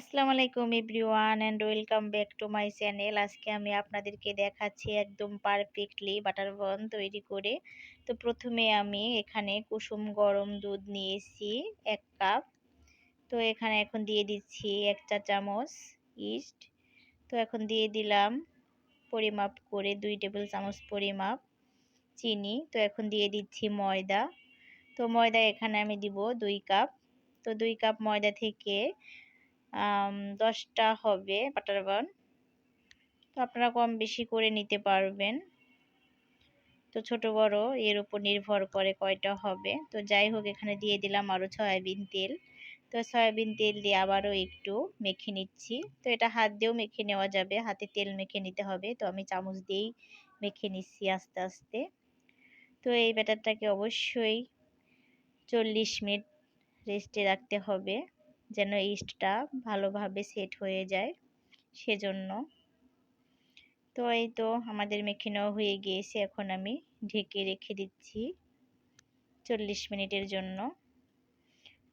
আসসালামু আলাইকুম everyone and welcome back to my channel আজকে আমি আপনাদেরকে দেখাচ্ছি একদম পারফেক্টলি বাটার বন তৈরি করে। তো প্রথমে আমি এখানে কুসুম গরম দুধ নিয়েছি, এক কাপ তো এখানে এখন দিয়ে দিচ্ছি এক চা চামচ ইস্ট তো এখন দিয়ে দিলাম পরিমাপ করে দুই টেবিল চামচ পরিমাপ চিনি। তো এখন দিয়ে দিচ্ছি ময়দা। তো ময়দা এখানে আমি দিব দুই কাপ তো দুই কাপ ময়দা থেকে দশটা হবে বাটার বান তো আপনারা কম বেশি করে নিতে পারবেন। তো ছোট, বড় এর উপর নির্ভর করে কয়টা হবে। তো যাই হোক, এখানে দিয়ে দিলাম আরও সয়াবিন তেল। তো সয়াবিন তেল দিয়ে আবারও একটু মেখে নিচ্ছি। তো এটা হাত দিয়েও মেখে নেওয়া যাবে, হাতে তেল মেখে নিতে হবে। তো আমি চামচ দিয়েই মেখে নিচ্ছি আস্তে আস্তে। তো এই ব্যাটারটাকে অবশ্যই চল্লিশ মিনিট রেস্টে রাখতে হবে। যেন ইস্টটা ভালোভাবে সেট হয়ে যায় সেজন্য। তো এই তো আমাদের মেখে হয়ে গিয়েছে, এখন আমি ঢেকে রেখে দিচ্ছি চল্লিশ মিনিটের জন্য।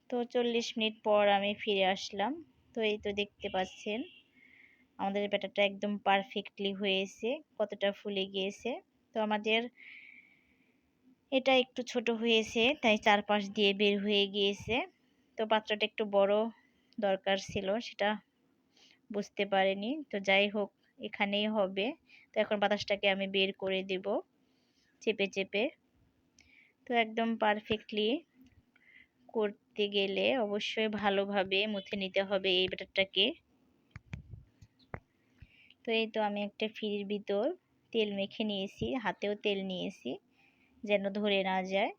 তো চল্লিশ মিনিট পর আমি ফিরে আসলাম। তো এই তো দেখতে পাচ্ছেন, আমাদের ব্যাটারটা একদম পারফেক্টলি হয়েছে, কতটা ফুলে গিয়েছে। তো আমাদের এটা একটু ছোট হয়েছে, তাই চারপাশ দিয়ে বের হয়ে গিয়েছে। তো পাত্রটা একটু বড় দরকার ছিল, সেটা বুঝতে পারিনি। তো যাই হোক, এখানেই হবে। তো এখন বাতাসটাকে আমি বের করে দেব, চেপে চেপে। তো একদম পারফেক্টলি করতে গেলে অবশ্যই ভালোভাবে মুছে নিতে হবে এই ব্যাটারটাকে। তো এই তো আমি একটা ফ্রির ভিতর তেল মেখে নিয়েছি, হাতেও তেল নিয়েছি, যেন ধরে না যায়।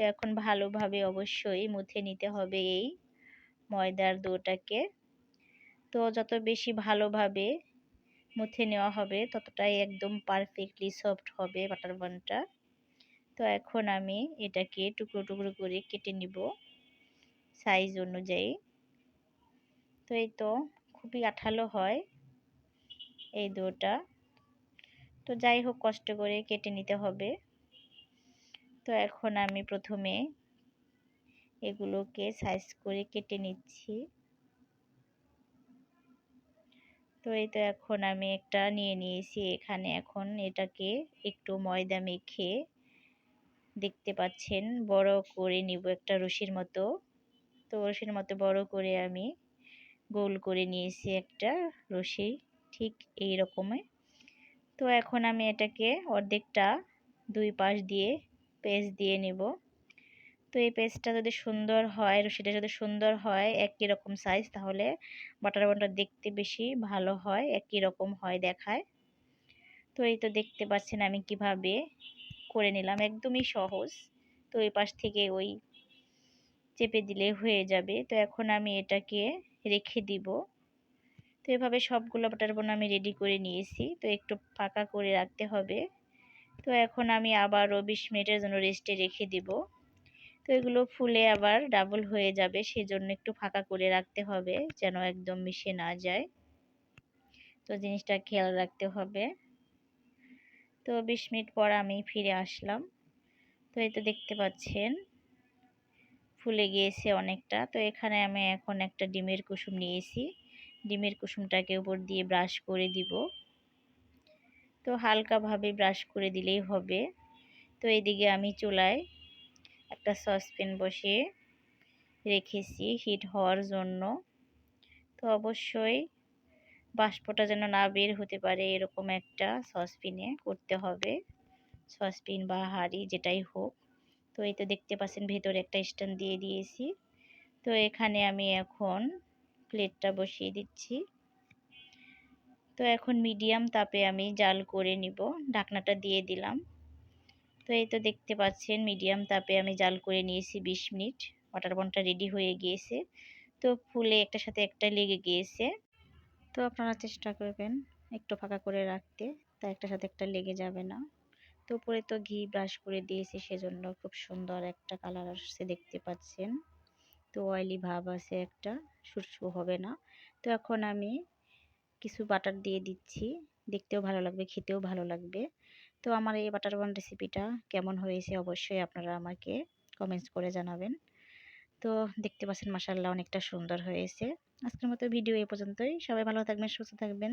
তো এখন ভালোভাবে অবশ্যই মুছে নিতে হবে এই ময়দার ডোটাকে তো যত বেশি ভালোভাবে মুছে নেওয়া হবে, ততটাই একদম পারফেক্টলি সফট হবে বাটার বানটা তো এখন আমি এটাকে টুকরো টুকরো করে কেটে নিব সাইজ অনুযায়ী। তো এই তো খুবই আঠালো হয় এই দোটা। তো যাই হোক, কষ্ট করে কেটে নিতে হবে। তো এখন আমি প্রথমে এগুলোকে সাইজ করে কেটে নিচ্ছি। তো এই তো এখন আমি একটা নিয়ে নিয়েছি। এখানে এখন এটাকে একটু ময়দা মেখে দেখতে পাচ্ছেন, বড় করে নিব একটা রশির মতো। তো রশির মতো বড় করে আমি গোল করে নিয়েছি একটা রশি, ঠিক এই রকমের তো এখন আমি এটাকে অর্ধেকটা দুই পাশ দিয়ে পেস্ট দিয়ে নিব। তো এই পেস্টটা যদি সুন্দর হয় রশিটা যদি সুন্দর হয়, একই রকম সাইজ তাহলে বাটার বনটা দেখতে বেশি ভালো হয়, একই রকম হয় দেখায়। তো এই তো দেখতে পাচ্ছেন আমি কীভাবে করে নিলাম, একদমই সহজ। তো এই পাশ থেকে ওই চেপে দিলে হয়ে যাবে। তো এখন আমি এটাকে রেখে দিব। তো এভাবে সবগুলো বাটার বোন আমি রেডি করে নিয়েছি। তো একটু ফাঁকা করে রাখতে হবে। তো এখন আমি আবারও বিশ মিনিটের জন্য রেস্টে রেখে দিব। তো এগুলো ফুলে আবার ডাবল হয়ে যাবে, সেজন্য একটু ফাঁকা করে রাখতে হবে যেন একদম মিশে না যায়। তো জিনিসটা খেয়াল রাখতে হবে। তো বিশ মিনিট পর আমি ফিরে আসলাম। তো এই তো দেখতে পাচ্ছেন, ফুলে গিয়েছে অনেকটা। তো এখানে আমি এখন একটা ডিমের কুসুম নিয়েছি। ডিমের কুসুমটাকে উপর দিয়ে ব্রাশ করে দিব। তো হালকাভাবে ব্রাশ করে দিলেই হবে। তো এদিকে আমি চুলায় একটা সসপ্যান বসিয়ে রেখেছি হিট হওয়ার জন্য। তো অবশ্যই বাষ্পটা যেন না বের হতে পারে এরকম একটা সসপ্যানে করতে হবে। সসপ্যান বা হাঁড়ি যেটাই হোক। তো এই তো দেখতে পাচ্ছেন ভেতরে একটা স্ট্যান্ড দিয়ে দিয়েছি। তো এখানে আমি এখন প্লেটটা বসিয়ে দিচ্ছি। তো এখন মিডিয়াম তাপে আমি জাল করে নিব। ঢাকনাটা দিয়ে দিলাম। তো এই তো দেখতে পাচ্ছেন মিডিয়াম তাপে আমি জাল করে নিয়েছি বিশ মিনিট। ওয়াটার বনটা রেডি হয়ে গিয়েছে। তো ফুলে একটা সাথে একটা লেগে গিয়েছে। তো আপনারা চেষ্টা করবেন একটু ফাঁকা করে রাখতে, তা একটা সাথে একটা লেগে যাবে না। তো উপরে তো ঘি ব্রাশ করে দিয়েছি সেজন্য খুব সুন্দর একটা কালার আসছে দেখতে পাচ্ছেন। তো অয়েলি ভাব আছে একটা সুরসু হবে না। তো এখন আমি কিছু বাটার দিয়ে দিচ্ছি। দেখতেও ভালো লাগবে, খেতেও ভালো লাগবে। তো আমার এই বাটার বান রেসিপিটা কেমন হয়েছে অবশ্যই আপনারা আমাকে কমেন্টস করে জানাবেন। তো দেখতে পাচ্ছেন মাসাল্লাহ অনেকটা সুন্দর হয়েছে। আজকের মতো ভিডিও এ পর্যন্তই। সবাই ভালো থাকবেন, সুস্থ থাকবেন।